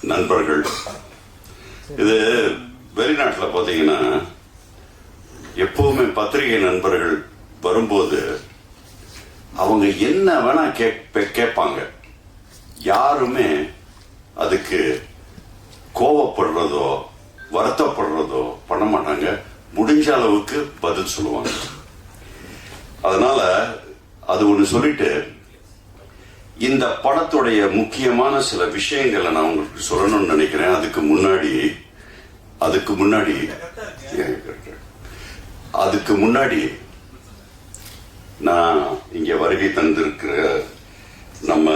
நண்பர்கள். இது வெளிநாட்டில் பார்த்தீங்கன்னா எப்பவுமே பத்திரிகை நண்பர்கள் வரும்போது அவங்க என்ன வேணா கேட்ப- கேட்பாங்க. யாருமே அதுக்கு கோவப்படுறதோ வருத்தப்படுறதோ பண்ண மாட்டாங்க. முடிஞ்ச அளவுக்கு பதில் சொல்லுவாங்க. அதனால அது ஒன்று சொல்லிட்டு இந்த படத்துடைய முக்கியமான சில விஷயங்களை நான் உங்களுக்கு சொல்லணும்னு நினைக்கிறேன். அதுக்கு முன்னாடி அதுக்கு முன்னாடி அதுக்கு முன்னாடி நான் இங்க வருகை தந்திருக்கிற நம்ம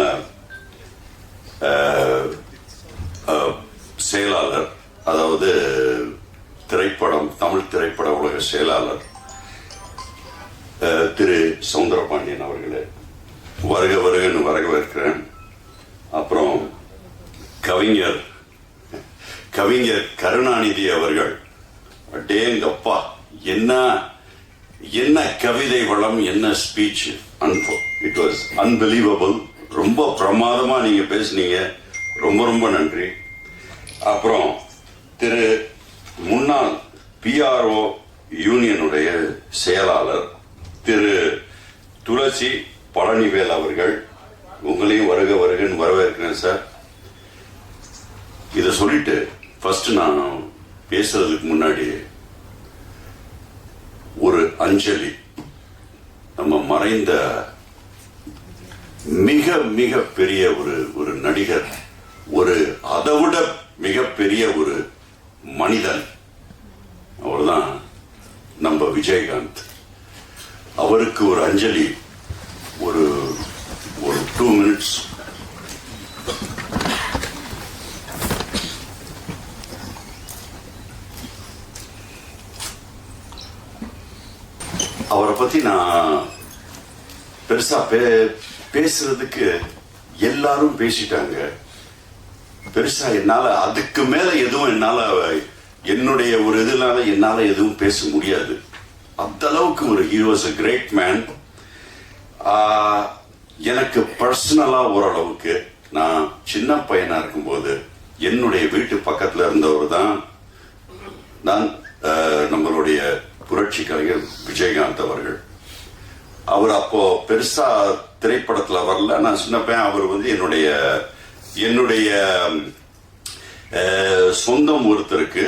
செயலாளர் அதாவது திரைப்படம் தமிழ் திரைப்பட உலக செயலாளர் திரு சவுந்தரபாண்டியன் அவர்களே. வருக வருகன்னு வரவேற்கிறேன் அப்புறம் கவிஞர் கவிஞர் கருணாநிதி அவர்கள் அடேங்கப்பா என்ன என்ன கவிதை வளம் என்ன ஸ்பீச் அன்போ. இட் வாஸ் அன்பிலீவபிள் ரொம்ப பிரமாதமா நீங்க பேசுனீங்க. ரொம்ப ரொம்ப நன்றி. அப்புறம் திரு முன்னாள் பிஆர்ஓ யூனியனுடைய செயலாளர் திரு துளசி பழனிவேல் அவர்கள் உங்களையும் வருக வருகன்னு வரவேற்கிறேன் சார். இதை சொல்லிட்டு ஃபர்ஸ்ட் நான் பேசுறதுக்கு முன்னாடி ஒரு அஞ்சலி நம்ம மறைந்த மிக மிக பெரிய ஒரு ஒரு நடிகர் ஒரு அதை விட மிகப்பெரிய ஒரு மனிதன். அவர்தான் நம்ம விஜயகாந்த். அவருக்கு ஒரு அஞ்சலி ஒரு ஒரு டூ மினிட்ஸ் அவரை பத்தி நான் பெருசா பே பேசுறதுக்கு எல்லாரும் பேசிட்டாங்க. பெருசா என்னால அதுக்கு மேல எதுவும் என்னால என்னுடைய ஒரு இதனால என்னால எதுவும் பேச முடியாது. அந்த அளவுக்கு ஒரு ஹி வாஸ் கிரேட் மேன் எனக்கு பர்சனலா ஓரளவுக்கு நான் சின்ன பையனா இருக்கும்போது என்னுடைய வீட்டு பக்கத்துல இருந்தவர் தான் நான் நம்மளுடைய புரட்சி கலைஞர் விஜயகாந்த் அவர்கள். அவர் அப்போ பெருசா திரைப்படத்துல வரல. நான் சின்ன பையன் அவர் வந்து என்னுடைய என்னுடைய சொந்தம் ஒருத்தருக்கு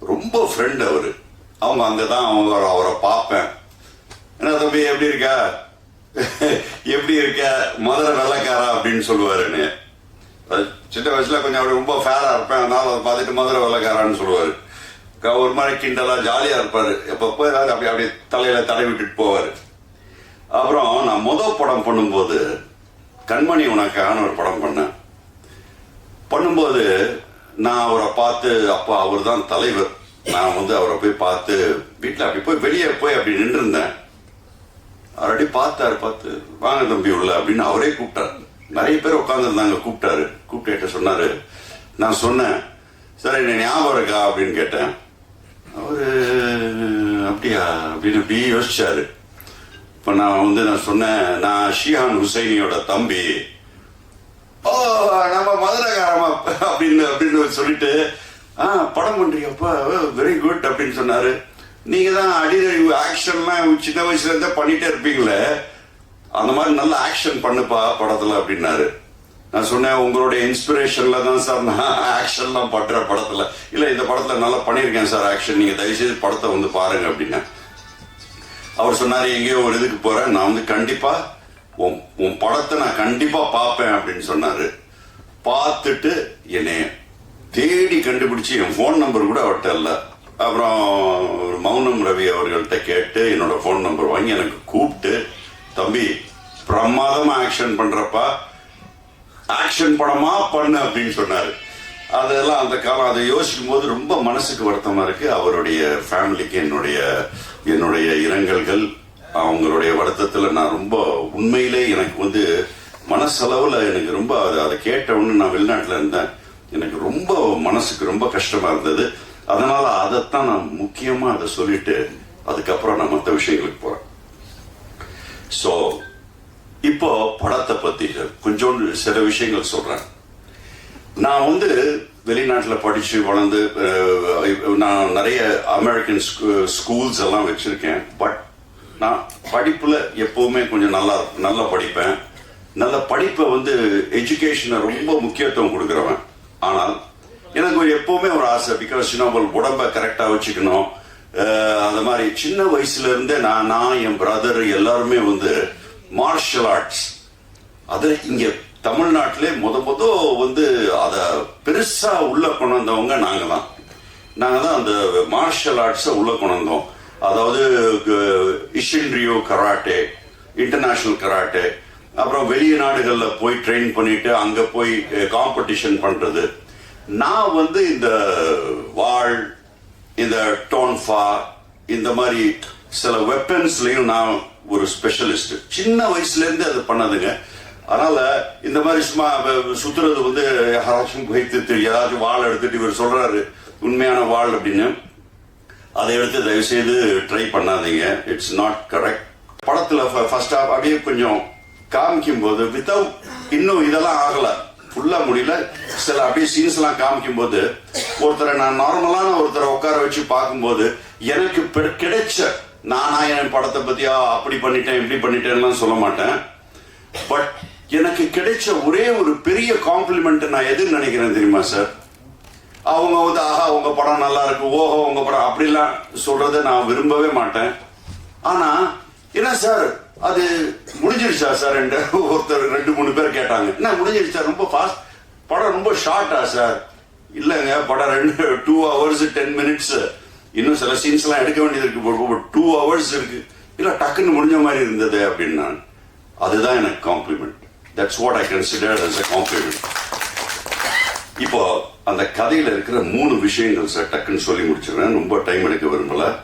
ரொம்ப ஃப்ரெண்ட் அவரு. அவங்க அங்கதான் அவங்க அவரை பார்ப்பேன். என்ன தம்பி எப்படி இருக்கா? எப்படி இருக்க? மதுரை வெள்ளக்காரா அப்படின்னு சொல்லுவாருன்னு சின்ன வயசுல கொஞ்சம் அவர் ரொம்ப ஃபேரா இருப்பேன். அதனால அதை பார்த்துட்டு மதுரை வெள்ளக்காரான்னு சொல்லுவாரு. ஒரு மாதிரி கிண்டலா ஜாலியா இருப்பாரு. எப்பப்போ ஏதாவது அப்படி அப்படியே தலையில தடை விட்டுட்டு போவாரு. அப்புறம் நான் முதல் படம் பண்ணும்போது கண்மணி உனக்கான ஒரு படம் பண்ணேன். பண்ணும்போது நான் அவரை பார்த்து அப்பா அவர் தான் தலைவர். நான் வந்து அவரை போய் பார்த்து வீட்டில் அப்படி போய் வெளியே போய் அப்படி நின்றுருந்தேன். ஆல்ரெடி பார்த்தாரு பார்த்து வாங்க தம்பி உள்ள அப்படின்னு அவரே கூப்பிட்டாரு. நிறைய பேர் உட்காந்துருந்தாங்க கூப்பிட்டாரு. கூப்பிட்டு சொன்னாரு நான் சொன்னேன் சார் என்ன ஞாபகம் இருக்கா? அப்படின்னு கேட்டேன். அவரு அப்படியா? அப்படின்னு அப்படியே யோசிச்சாரு. இப்போ நான் வந்து நான் சொன்னேன் நான் ஷிஹான் ஹுசைனியோட தம்பி. ஓ நம்ம மதுரகாரமா? அப்படின்னு அப்படின்னு சொல்லிட்டு ஆ படம் பண்றீங்கப்பா வெரி குட் அப்படின்னு சொன்னாரு. நீங்க தான் அடிதழிவு ஆக்ஷன்லாம் சின்ன வயசுல இருந்தே பண்ணிட்டே இருப்பீங்களே? அந்த மாதிரி நல்ல ஆக்ஷன் பண்ணுப்பா படத்துல அப்படின்னாரு. நான் சொன்னேன் உங்களுடைய இன்ஸ்பிரேஷன்ல தான் சார் நான் ஆக்ஷன்லாம் பண்றேன் படத்துல. இல்ல இந்த படத்துல நல்லா பண்ணியிருக்கேன் சார் ஆக்ஷன் நீங்க தயவுசெய்து படத்தை வந்து பாருங்க அப்படின்னேன் அவர் சொன்னாரு எங்கேயோ ஒரு இதுக்கு போறேன் நான் வந்து கண்டிப்பா உன் உன் படத்தை நான் கண்டிப்பா பார்ப்பேன் அப்படின்னு சொன்னாரு. பார்த்துட்டு என்னை தேடி கண்டுபிடிச்சு என் ஃபோன் நம்பர் கூட அவர்கிட்ட இல்லை. அப்புறம் மௌனம் ரவி அவர்கள்ட்ட கேட்டு என்னோட ஃபோன் நம்பர் வாங்கி எனக்கு கூப்பிட்டு தம்பி பிரமாதமாக ஆக்ஷன் பண்ணுறப்பா ஆக்ஷன் படமா பண்ணு அப்படின்னு சொன்னார். அதெல்லாம் அந்த காலம் அதை யோசிக்கும் போது ரொம்ப மனசுக்கு வருத்தமாக இருக்குது அவருடைய ஃபேமிலிக்கு என்னுடைய என்னுடைய இரங்கல்கள் அவங்களுடைய வருத்தத்தில் நான் ரொம்ப உண்மையிலே எனக்கு வந்து மனசளவில் எனக்கு ரொம்ப அதை அதை கேட்ட நான் வெளிநாட்டில் இருந்தேன். எனக்கு ரொம்ப மனசுக்கு ரொம்ப கஷ்டமாக இருந்தது. அதனால அதைத்தான் நான் முக்கியமா அதை சொல்லிட்டு அதுக்கப்புறம் நான் மற்ற விஷயங்களுக்கு போறேன் ஸோ இப்போ படத்தை பத்தி கொஞ்சோண்டு சில விஷயங்கள் சொல்றேன். நான் வந்து வெளிநாட்டில் படித்து வளர்ந்து நான் நிறைய அமெரிக்கன் ஸ்கூல்ஸ் எல்லாம் வச்சுருக்கேன். பட் நான் படிப்பில் எப்போவுமே கொஞ்சம் நல்லா நல்லா படிப்பேன். நல்ல படிப்பை வந்து எஜுகேஷனை ரொம்ப முக்கியத்துவம் கொடுக்குறவன். ஆனால் எனக்கு எப்போவுமே எப்பவுமே ஒரு ஆசை பிகாஸ் நம்ம உடம்ப கரெக்டாக வச்சுக்கணும். அந்த மாதிரி சின்ன வயசுல இருந்தே நான் நான் என் பிரதர் எல்லாருமே வந்து மார்ஷல் ஆர்ட்ஸ் அது இங்க தமிழ்நாட்டிலே முத முத வந்து அதை பெருசா உள்ள கொண்டு வந்தவங்க நாங்கள் தான். நாங்கள் தான் அந்த மார்ஷல் ஆர்ட்ஸை உள்ள கொண்டு வந்தோம். அதாவது இஷின்ரியோ கராட்டே இன்டர்நேஷனல் கராட்டே அப்புறம் வெளிநாடுகள்ல போய் ட்ரெயின் பண்ணிட்டு அங்க போய் காம்படிஷன் பண்றது. நான் வந்து இந்த வாழ் இந்த டோன்ஃபா இந்த மாதிரி சில வெப்பன்ஸ்லையும் நான் ஒரு ஸ்பெஷலிஸ்ட் சின்ன வயசுலேருந்து அது பண்ணதுங்க. அதனால இந்த மாதிரி சும்மா சுத்துறது வந்து யாராச்சும் வைத்து ஏதாச்சும் வாழ் எடுத்துட்டு இவர் சொல்றாரு உண்மையான வாள் அப்படின்னு. அதை எடுத்து தயவு செய்து ட்ரை பண்ணாதீங்க. இட்ஸ் நாட் கரெக்ட் படத்துல ஃபர்ஸ்ட் ஹாஃப் அப்படியே கொஞ்சம் காமிக்கும் போது வித்தவுட் இன்னும் இதெல்லாம் ஆகலை. ஃபுல்லா முடியல. சில அப்படியே சீன்ஸ் எல்லாம் காமிக்கும் போது ஒருத்தரை நான் நார்மலான ஒருத்தரை உட்கார வச்சு பார்க்கும்போது எனக்கு கிடைச்ச நானா என் படத்தை பத்தியா அப்படி பண்ணிட்டேன் இப்படி பண்ணிட்டேன்லாம் சொல்ல மாட்டேன். பட் எனக்கு கிடைச்ச ஒரே ஒரு பெரிய காம்ப்ளிமெண்ட் நான் எதுன்னு நினைக்கிறேன் தெரியுமா சார் அவங்க வந்து ஆஹா உங்க படம் நல்லா இருக்கு ஓஹோ உங்க படம் அப்படிலாம் சொல்றதை நான் விரும்பவே மாட்டேன். ஆனா என்ன சார் அது முடிஞ்சிருச்சா சார் என்ற ஒருத்தர் ரெண்டு மூணு பேர் கேட்டாங்க. என்ன முடிஞ்சிருச்சா? ரொம்ப ஃபாஸ்ட் படம் ரொம்ப ஷார்ட்டா சார். இல்லைங்க படம் ரெண்டு டூ ஹவர்ஸ் டென் மினிட்ஸ் இன்னும் சில சீன்ஸ் எல்லாம் எடுக்க வேண்டியது இருக்கு. டூ ஹவர்ஸ் இருக்கு. இல்ல டக்குன்னு முடிஞ்ச மாதிரி இருந்தது அப்படின்னு நான். அதுதான் எனக்கு compliment that's what I consider as a compliment இப்போ அந்த கதையில இருக்கிற மூணு விஷயங்கள் சார் டக்குன்னு சொல்லி முடிச்சிடுறேன். ரொம்ப டைம் எடுக்க விரும்பல.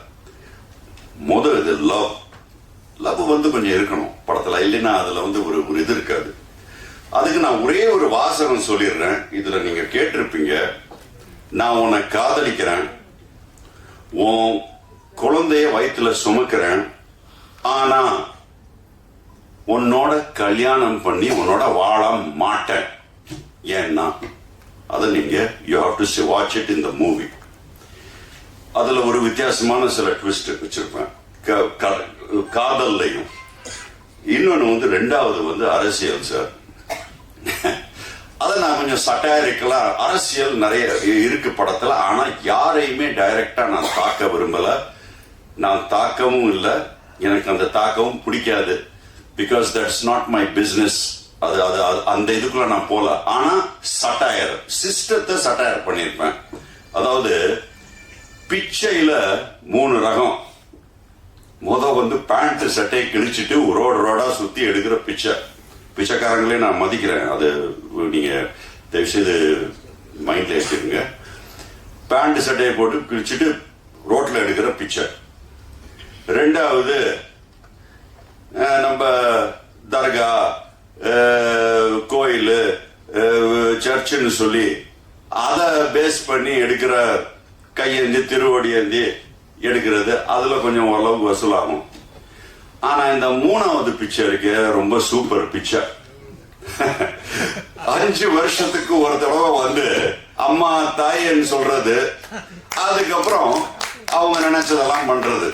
முதல் இது லவ் லவ் வந்து கொஞ்சம் இருக்கணும் படத்துல. இல்லைன்னா அதுல வந்து ஒரு ஒரு இது இருக்காது. அதுக்கு நான் ஒரே ஒரு வாசகம் சொல்லிடுறேன். இதுல நீங்க கேட்டிருப்பீங்க. நான் உன்னை காதலிக்கிறேன். உன் குழந்தைய வயிற்றுல சுமக்கிறேன். ஆனா உன்னோட கல்யாணம் பண்ணி உன்னோட வாழ மாட்டேன். ஏன்னா அதை நீங்க you have to watch it in the movie அதுல ஒரு வித்தியாசமான சில ட்விஸ்ட் வச்சிருப்பேன். க- காதல்லையும். இன்னொன்று வந்து ரெண்டாவது வந்து அரசியல் சார். அதை நான் கொஞ்சம் சட்டாயிருக்கலாம் அரசியல் நிறைய இருக்கு படத்தில். ஆனால் யாரையுமே டைரக்டா நான் தாக்க விரும்பலை. நான் தாக்கவும் இல்லை. எனக்கு அந்த தாக்கவும் பிடிக்காது. Because that's not my business அது அது அது- அந்த இதுக்குள்ள நான் போகல ஆனால் சட்டாயர் சிஸ்டத்தை சட்டாயர் பண்ணியிருப்பேன். அதாவது பிச்சையில் மூணு ரகம். முத வந்து பேண்ட் சட்டையை கிழிச்சிட்டு ரோடு ரோடா சுத்தி எடுக்கிற பிச்சை. பிச்சைக்காரங்களே நான் மதிக்கிறேன். அது நீங்க தயவுசெய்து மைண்ட்ல வச்சுக்கோங்க. பேண்ட் சட்டையை போட்டு கிழிச்சிட்டு ரோட்ல எடுக்கிற பிச்சை. ரெண்டாவது நம்ம தர்கா கோயில் சர்ச்சுன்னு சொல்லி அதை பேஸ் பண்ணி எடுக்கிற கையேந்தி திருவடியேந்தி எடுக்கிறது அதுல கொஞ்சம் ஓரளவுக்கு வசூலாகும் ஆனா இந்த மூணாவது பிச்சை ரொம்ப சூப்பர் பிக்சர் அஞ்சு வருஷத்துக்கு ஒரு தடவை வந்து அம்மா தாயன்னு சொல்றது அதுக்கப்புறம் அவங்க நினைச்சதெல்லாம் பண்றது.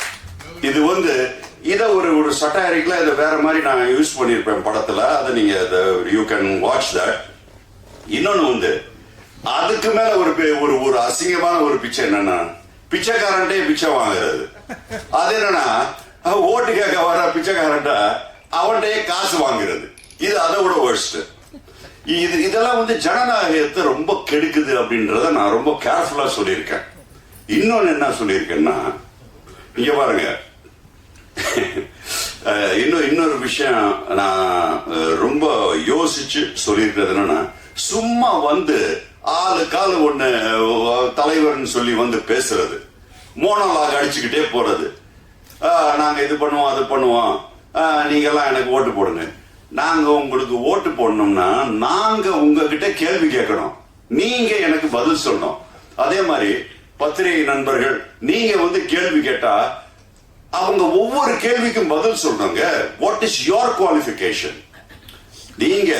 இது வந்து இத ஒரு ஒரு சட்டாரிக்கல இதை வேற மாதிரி நான் யூஸ் பண்ணியிருப்பேன் படத்துல. அதை நீங்க யூ கேன் வாட்ச் தட் இன்னொன்னு வந்து அதுக்கு மேல ஒரு பே- ஒரு ஒரு அசிங்கமான ஒரு பிச்சை என்னன்னா பிச்சைக்காரன்ட்டே பிச்சை வாங்குறது. அது என்னன்னா ஓட்டு கேட்க வர பிச்சைக்காரன்ட்ட அவன்கிட்டயே காசு வாங்குறது. இது அதை விட worst. இது இதெல்லாம் வந்து ஜனநாயகத்தை ரொம்ப கெடுக்குது அப்படின்றத நான் ரொம்ப கேர்ஃபுல்லா சொல்லியிருக்கேன். இன்னொன்னு என்ன சொல்லியிருக்கேன்னா இங்க பாருங்க. இன்னும் இன்னொரு விஷயம் நான் ரொம்ப யோசிச்சு சொல்லியிருக்கிறது என்னன்னா சும்மா வந்து ஆளு காலு ஒண்ணு தலைவர்னு சொல்லி வந்து பேசுறது. மோனோலாக அடிச்சுக்கிட்டே போறது. நாங்க இது பண்ணுவோம் அது பண்ணுவோம். நீங்கெல்லாம் எனக்கு ஓட்டு போடுங்க. நாங்க உங்களுக்கு ஓட்டு போடணும்னா நாங்க உங்ககிட்ட கேள்வி கேட்கணும். நீங்க எனக்கு பதில் சொல்லணும். அதே மாதிரி பத்திரிகை நண்பர்கள் நீங்க வந்து கேள்வி கேட்டா அவங்க ஒவ்வொரு கேள்விக்கும் பதில் சொல்றாங்க வாட் இஸ் யோர் குவாலிஃபிகேஷன் நீங்க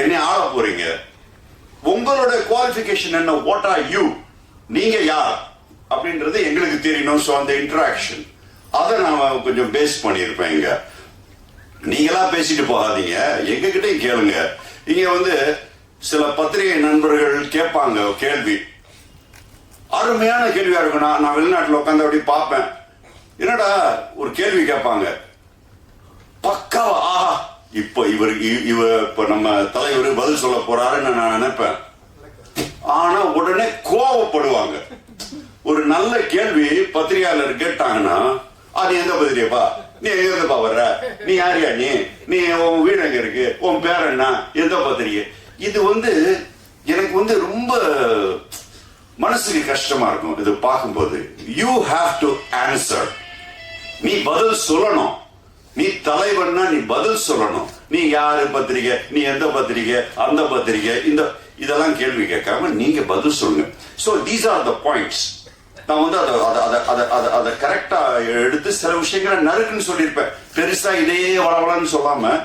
என்னை ஆள போறீங்க. உங்களோட குவாலிஃபிகேஷன் என்ன? வாட் ஆர் யூ நீங்க யார்? அப்படின்றது எங்களுக்கு தெரியணும். ஸோ அந்த இன்ட்ராக்ஷன் அதை நான் கொஞ்சம் பேஸ் பண்ணியிருப்பேன் இங்க. நீங்களா பேசிட்டு போகாதீங்க. எங்ககிட்டயும் கேளுங்க. இங்க வந்து சில பத்திரிகை நண்பர்கள் கேட்பாங்க. கேள்வி. அருமையான கேள்வியா இருக்கும் நான் நான் வெளிநாட்டில் உட்காந்து அப்படி பார்ப்பேன். என்னடா? ஒரு கேள்வி கேட்பாங்க. பக்காவா ஆஹா. இப்ப இவர் இவ இப்ப நம்ம தலைவர் பதில் சொல்ல போறாருன்னு நான் நினைப்பேன். ஆனா உடனே கோவப்படுவாங்க. ஒரு நல்ல கேள்வி பத்திரிகையாளர் கேட்டாங்கன்னா அது எந்த பத்திரிகைப்பா? நீ எங்க வர்ற? நீ யாரியா நீ? நீ உன் வீடு எங்க இருக்கு? உன் பேர் என்ன? எந்த பத்திரிகை? இது வந்து எனக்கு வந்து ரொம்ப மனசுக்கு கஷ்டமா இருக்கும் இது பார்க்கும்போது. யூ ஹாவ் டு ஆன்சர் நீ பதில் சொல்லணும். நீ தலைவன்னா நீ பதில் சொல்லணும். நீ யாரு பத்திரிகை? நீ எந்த பத்திரிகை? அந்த பத்திரிகை? இந்த இதெல்லாம் கேள்வி கேட்காம நீங்க பதில் சொல்லுங்க. So these are the points நான் வந்து அதை அதை அதை அதை அதை அதை கரெக்டா எடுத்து சில விஷயங்களை நறுக்குன்னு சொல்லியிருப்பேன். பெருசா இதையே வளவலன்னு சொல்லாம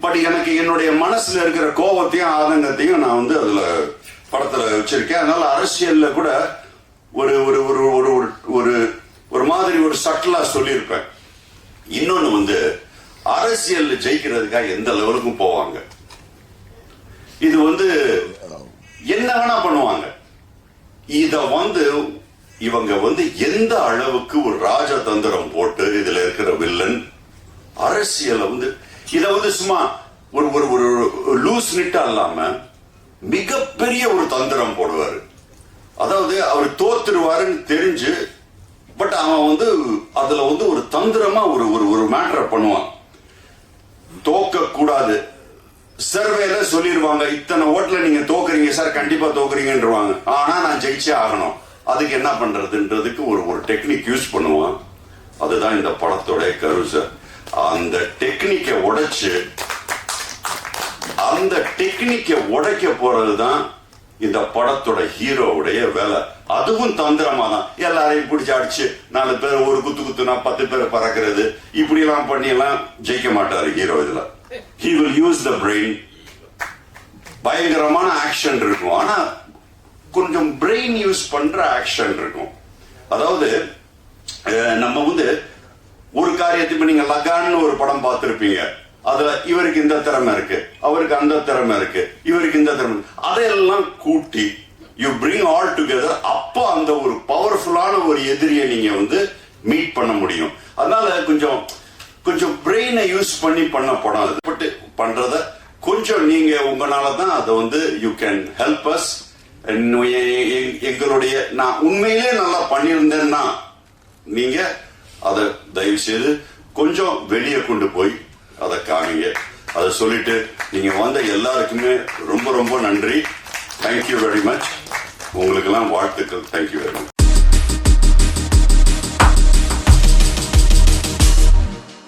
பட் எனக்கு என்னுடைய மனசுல இருக்கிற கோபத்தையும் ஆதங்கத்தையும் நான் வந்து அதுல படத்துல வச்சிருக்கேன். அதனால அரசியல்ல கூட ஒரு ஒரு ஒரு ஒரு ஒரு ஒரு ஒரு மாதிரி ஒரு சட்டலா சொல்லியிருப்பேன். இன்னொன்னு வந்து அரசியல் ஜெயிக்கிறதுக்காக எந்த லெவலுக்கும் போவாங்க. இது வந்து என்ன வேணா பண்ணுவாங்க. இத வந்து இவங்க வந்து எந்த அளவுக்கு ஒரு ராஜதந்திரம் போட்டு இதுல இருக்கிற வில்லன் அரசியலை வந்து இத வந்து சும்மா ஒரு ஒரு ஒரு லூஸ் நிட்டா இல்லாம மிகப்பெரிய ஒரு தந்திரம் போடுவாரு. அதாவது அவர் தோத்துருவாருன்னு தெரிஞ்சு பட் அவன் வந்து அதுல வந்து ஒரு தந்திரமா ஒரு ஒரு ஒரு மேட்டரை பண்ணுவான். தோக்க கூடாது சர்வேல சொல்லிடுவாங்க இத்தனை ஓட்டுல நீங்க தோக்குறீங்க சார் கண்டிப்பா தோக்குறீங்கன்றவாங்க. ஆனா நான் ஜெயிச்சே ஆகணும். அதுக்கு என்ன பண்றதுன்றதுக்கு ஒரு ஒரு டெக்னிக் யூஸ் பண்ணுவான். அதுதான் இந்த படத்தோட கரு சார் அந்த டெக்னிக்கை உடைச்சு அந்த டெக்னிக்கை உடைக்க போறதுதான் இந்த படத்தோட ஹீரோவுடைய வேலை. அதுவும் தந்திரமா தான் எல்லாரையும் பிடிச்சி அடிச்சு நாலு பேர் ஒரு குத்து குத்துனா பத்து பேர் பறக்கிறது. இப்படி எல்லாம் பண்ணி எல்லாம் ஜெயிக்க மாட்டாரு ஹீரோ இதுல. He will use the brain பயங்கரமான ஆக்ஷன் இருக்கும். ஆனா கொஞ்சம் பிரெயின் யூஸ் பண்ற ஆக்ஷன் இருக்கும். அதாவது நம்ம வந்து ஒரு காரியத்தை இப்ப நீங்க லகான்னு ஒரு படம் பார்த்திருப்பீங்க. அதுல இவருக்கு இந்த திறமை இருக்கு அவருக்கு அந்த திறமை இருக்கு இவருக்கு இந்த திறமை அதையெல்லாம் கூட்டி யூ பிரிங் ஆல் டுகெதர் அப்போ அந்த ஒரு பவர்ஃபுல்லான ஒரு எதிரியை நீங்க வந்து மீட் பண்ண முடியும். அதனால கொஞ்சம் கொஞ்சம் பிரெயினை யூஸ் பண்ணி பண்ண படம் அது பட் பண்றத கொஞ்சம் நீங்க உங்களால தான் அதை வந்து யூ கேன் ஹெல்ப் அஸ் எங்களுடைய நான் உண்மையிலே நல்லா பண்ணியிருந்தேன்னா நீங்க அதை தயவு செய்து கொஞ்சம் வெளியே கொண்டு போய் அதை காமிங்க அதை சொல்லிட்டு நீங்க வந்த எல்லாருக்குமே ரொம்ப ரொம்ப நன்றி. தேங்க்யூ வெரி மச் உங்களுக்கெல்லாம் வாழ்த்துக்கள். Thank you very much